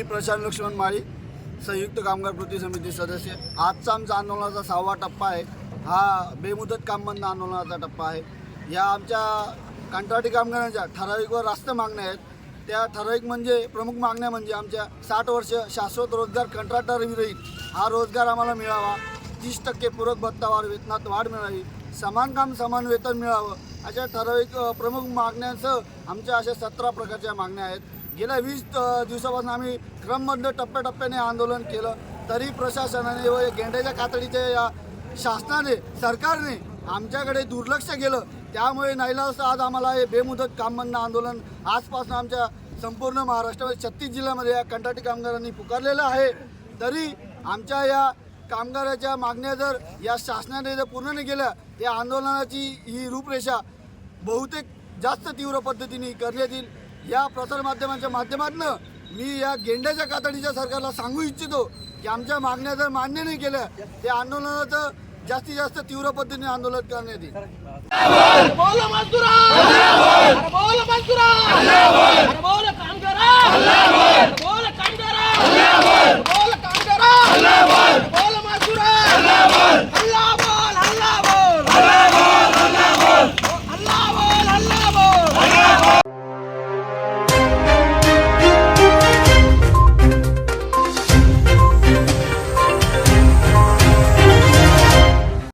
ईशान लक्ष्मण माळी संयुक्त कामगार कृती समिती सदस्य. आजचा आमचा आंदोलनाचा सहावा टप्पा आहे. हा बेमुदत काम बंद आंदोलनाचा टप्पा आहे. या आमच्या कंत्राटी कामगारांच्या ठराविक व रास्त मागण्या आहेत. त्या ठराविक म्हणजे प्रमुख मागण्या म्हणजे आमच्या साठ वर्ष शाश्वत रोजगार कंत्राटर विरहित हा रोजगार आम्हाला मिळावा. तीस टक्के पूरक भत्तावाढ वेतनात वाढ मिळावी. समान काम समान वेतन मिळावं अशा ठराविक प्रमुख मागण्यांसह आमच्या अशा सतरा प्रकारच्या मागण्या आहेत. गेल्या वीस दिवसापासून आम्ही क्रमबद्ध टप्प्याटप्प्याने आंदोलन केलं. तरी प्रशासनाने व गेंड्याच्या कातडीच्या या शासनाने सरकारने आमच्याकडे दुर्लक्ष केलं. त्यामुळे नाईलाज आज आम्हाला हे बेमुदत कामबंद आंदोलन आजपासून आमच्या संपूर्ण महाराष्ट्रामध्ये छत्तीस जिल्ह्यामध्ये या कंत्राटी कामगारांनी पुकारलेलं आहे. तरी आमच्या या कामगाराच्या मागण्या जर या शासनाने जर पूर्ण नाही केल्या या आंदोलनाची ही रूपरेषा बहुतेक जास्त तीव्र पद्धतीने करण्यात येईल. या प्रसारमाध्यमांच्या माध्यमातून मी या गेंड्याच्या कातडीच्या सरकारला सांगू इच्छितो की आमच्या मागण्या जर मान्य नाही केल्या ते आंदोलनाचं जास्तीत जास्त तीव्र पद्धतीने आंदोलन करण्यात येईल.